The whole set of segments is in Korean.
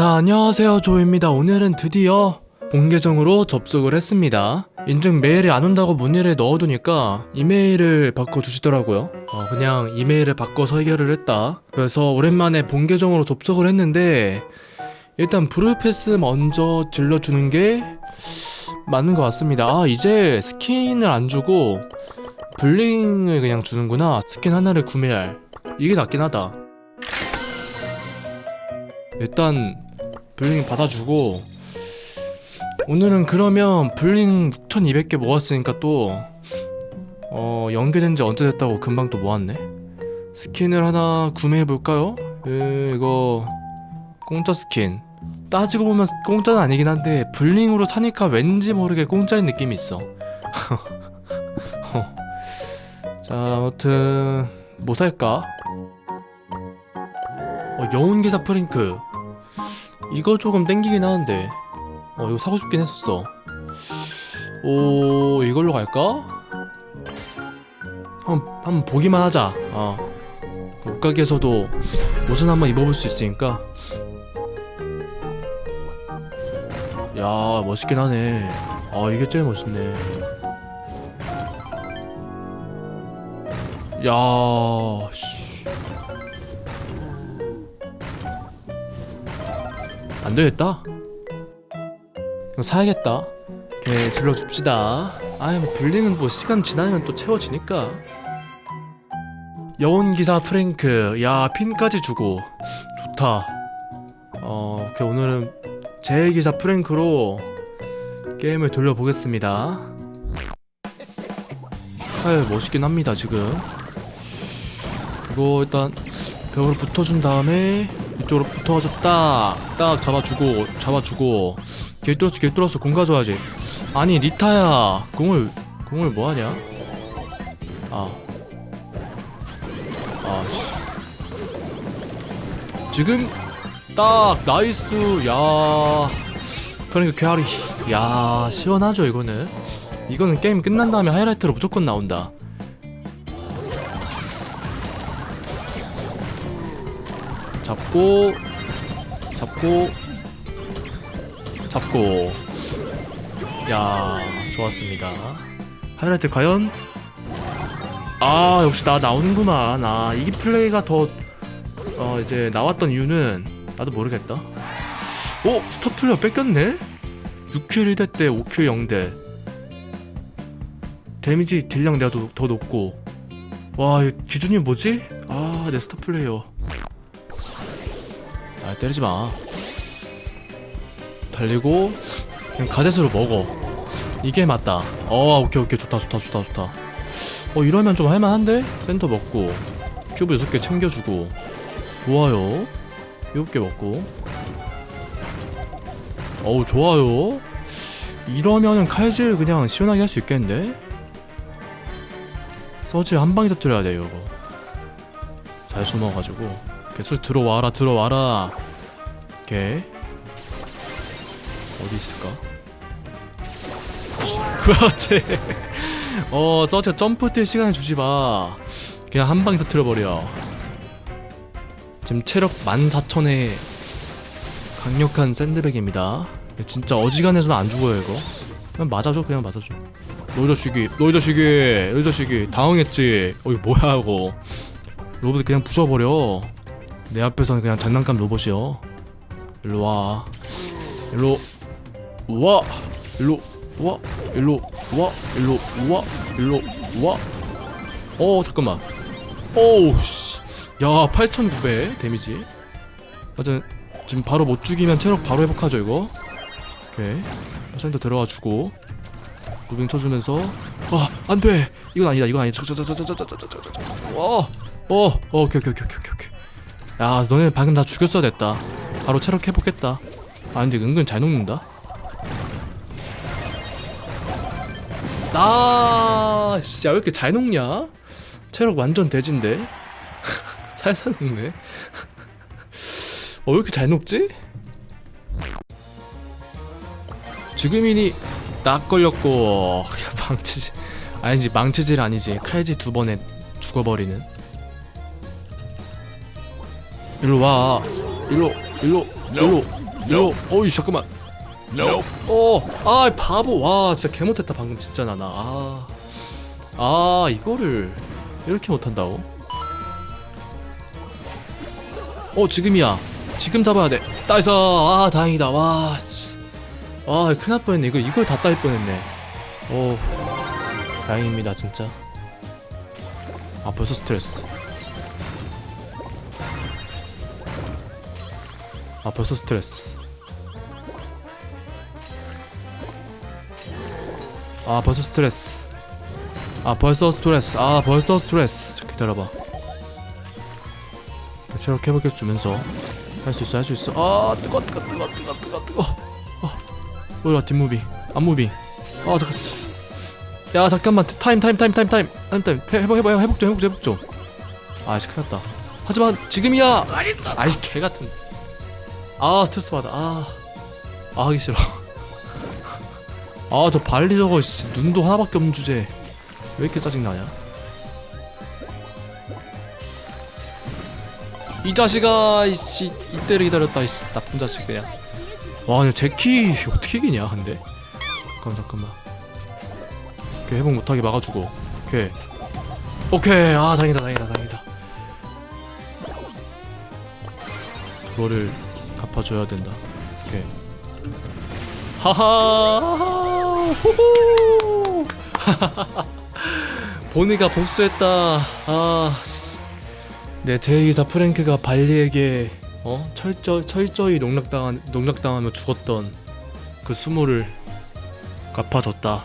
자, 안녕하세요. 조입니다. 오늘은 드디어 본 계정으로 접속을 했습니다. 인증 메일이 안 온다고 문의를 넣어두니까 이메일을 바꿔주시더라고요. 어, 그냥 이메일을 바꿔서 해결을 했다. 그래서 오랜만에 본 계정으로 접속을 했는데 일단 브루패스 먼저 질러주는 게 맞는 것 같습니다. 아, 이제 스킨을 안 주고 블링을 그냥 주는구나. 스킨 하나를 구매할. 이게 낫긴 하다. 일단 블링 받아주고 오늘은 그러면 블링 6200개 모았으니까 또 어, 연계된 지 언제 됐다고 금방 또 모았네 스킨을 하나 구매해볼까요? 에, 이거 공짜 스킨 따지고 보면 공짜는 아니긴 한데 블링으로 사니까 왠지 모르게 공짜인 느낌이 있어 어. 자 아무튼 뭐 살까? 어, 여운기사 프링크 이거 조금 땡기긴 하는데. 어 이거 사고 싶긴 했었어. 오 이걸로 갈까? 한번 한번 보기만 하자. 어. 옷가게에서도 옷은 한번 입어볼 수 있으니까. 야 멋있긴 하네. 아 이게 제일 멋있네. 야 씨. 안 되겠다. 이거 사야겠다. 오케이, 질러줍시다. 아이, 뭐, 블링은 뭐, 시간 지나면 또 채워지니까. 여운기사 프랭크. 야, 핀까지 주고. 좋다. 어, 오케이, 오늘은 제기사 프랭크로 게임을 돌려보겠습니다. 칼 멋있긴 합니다, 지금. 이거 일단 벽으로 붙어준 다음에 이쪽으로 붙어가지고 딱, 딱 잡아주고, 잡아주고. 길 뚫었어, 길 뚫었어. 공 가져와야지. 아니, 리타야. 공을, 공을 뭐하냐? 아. 아, 씨. 지금, 딱, 나이스. 야. 그러니까 쾌활이. 야, 시원하죠, 이거는. 이거는 게임 끝난 다음에 하이라이트로 무조건 나온다. 잡고 잡고 잡고. 야 좋았습니다. 하이라이트 과연? 아 역시 나 나오는구만 아 이기 플레이가 더 어 이제 나왔던 이유는 나도 모르겠다. 어 스타플레어 뺏겼네? 6킬 1대 때 5킬 0대. 데미지 딜량 내가 더, 더 높고. 와 기준이 뭐지? 아 내 스타플레이어 아 때리지 마. 달리고 그냥 가젯으로 먹어. 이게 맞다. 어 오케이 오케이 좋다 좋다 좋다 좋다. 어 이러면 좀 할만한데? 센터 먹고 큐브 6개 챙겨주고 좋아요. 7개 먹고 어우 좋아요. 이러면은 칼질 그냥 시원하게 할 수 있겠는데? 서지 한 방에 터뜨려야 돼요 이거. 잘 숨어가지고 계속 들어와라 들어와라. 어디 있을까? 그렇지 어 서치가 점프 뛸 시간을 주지 마. 그냥 한 방에 터뜨려버려. 지금 체력 14,000의 강력한 샌드백입니다. 진짜 어지간해서는 안 죽어요 이거. 그냥 맞아줘 그냥 맞아줘. 자식이 너이 자식이 당황했지. 어 이거 뭐야 이거. 로봇 그냥 부숴버려 내 앞에서는 그냥 장난감 로봇이요. 일로 와. 일로 와. 일로 와. 일로 와. 일로 와. 일로 와. 어 잠깐만. 오우 씨. 야8,900 데미지. 맞아. 지금 바로 못 죽이면 체력 바로 회복하죠 이거. 오케이. 센터 들어와 주고 무빙 쳐주면서 아 안돼 이건 아니다 이건 아니다 어, 어, 어, 오케이, 오케이, 오케이, 오케이, 오케이. 야, 너네 방금 다 죽였어야 됐다. 바로 체력 회복했다. 아, 근데 은근 잘 녹는다. 나, 진짜 왜 이렇게 잘 녹냐? 체력 완전 대진데. 살살 녹네. 어, 왜 이렇게 잘 녹지? 지금이니 딱 걸렸고 야, 망치질 아니지 망치질 아니지 칼질 두 번에 죽어버리는 일로 와. 일로 일로 일로 이거 어이 잠깐만. Nope. 어아 바보. 와 진짜 개 못했다 방금 진짜 나나. 아, 아 이거를 이렇게 못한다고? 어 지금이야. 지금 잡아야 돼. 따이서. 아 다행이다. 와 씨. 아 큰일 날 뻔했네. 이거 이걸 다 따일 뻔했네. 오 다행입니다 진짜. 아 벌써 스트레스 아 벌써 스트레스 아 벌써 스트레스 아 벌써 스트레스 아 벌써 스트레스 자, 기다려봐 체력 회복해 주면서 할 수 있어 할 수 있어 아 뜨거 뜨거 뜨거 뜨거 뜨거 뜨거 아 뭐야 뒷무비 앞무비 아 잠깐 야 잠깐만 타임 타임 타임 타임 타임 타임 타임 회- 회복 회복 회복 좀 회복 좀 회복 좀 아씨 큰일 났다 하지만 지금이야 아이 개같은 아 스트레스 받아. 아, 아 하기 싫어. 아 저 발리 저거 씨, 눈도 하나밖에 없는 주제. 왜 이렇게 짜증나냐? 이 자식아 이씨 이때를 기다렸다 이씨 나쁜 자식 그냥. 와 근데 제키 어떻게 이기냐 근데? 잠깐 잠깐만. 오케이 회복 못하게 막아주고. 오케이. 오케이 아 다행이다 다행이다 다행이다. 그거를 갚아줘야 된다 오케이 하하 후후 보니가 복수했다 아 씨. 내 제2기사 프랭크가 발리에게 어 철저 철저히 농락당한 농락당하며 죽었던 그 수모를 갚아줬다.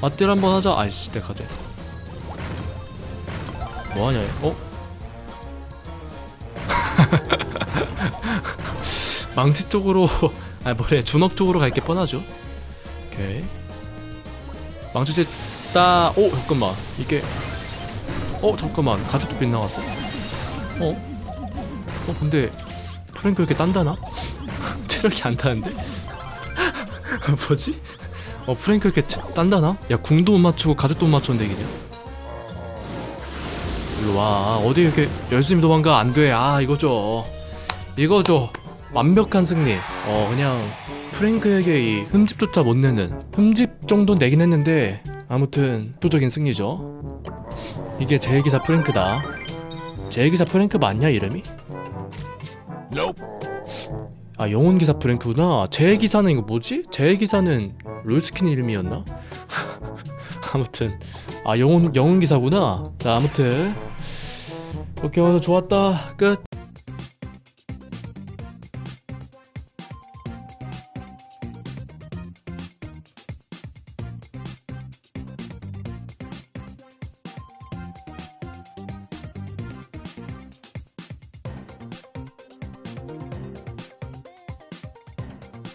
맞들 한번 하자. 아이씨, 내 가재. 뭐하냐? 얘? 어? 망치 쪽으로 아 뭐래 주먹 쪽으로 갈 게 뻔하죠. 오케이. 망치 따. 오 잠깐만 이게. 어 잠깐만 가죽도 빗나갔어. 어? 어 근데 프랭크 이렇게 딴다나? 체력이 안 타는데? 뭐지? 어 프랭크 이렇게 체- 딴다나? 야 궁도 못 맞추고 가죽도 못 맞췄는데 이기냐? 일로 와 어디 이렇게 열심히 도망가 안돼 아 이거죠 이거죠 완벽한 승리. 어 그냥 프랭크에게 이 흠집조차 못 내는 흠집 정도 내긴 했는데 아무튼 압도적인 승리죠. 이게 제일기사 프랭크다. 제일기사 프랭크 맞냐 이름이? Nope. 아 영혼기사 프랭크구나. 제일기사는 이거 뭐지? 제일기사는 롤스킨 이름이었나? 아무튼. 아 영혼 영혼기사구나. 자 아무튼. 오케이 오늘 좋았다. 끝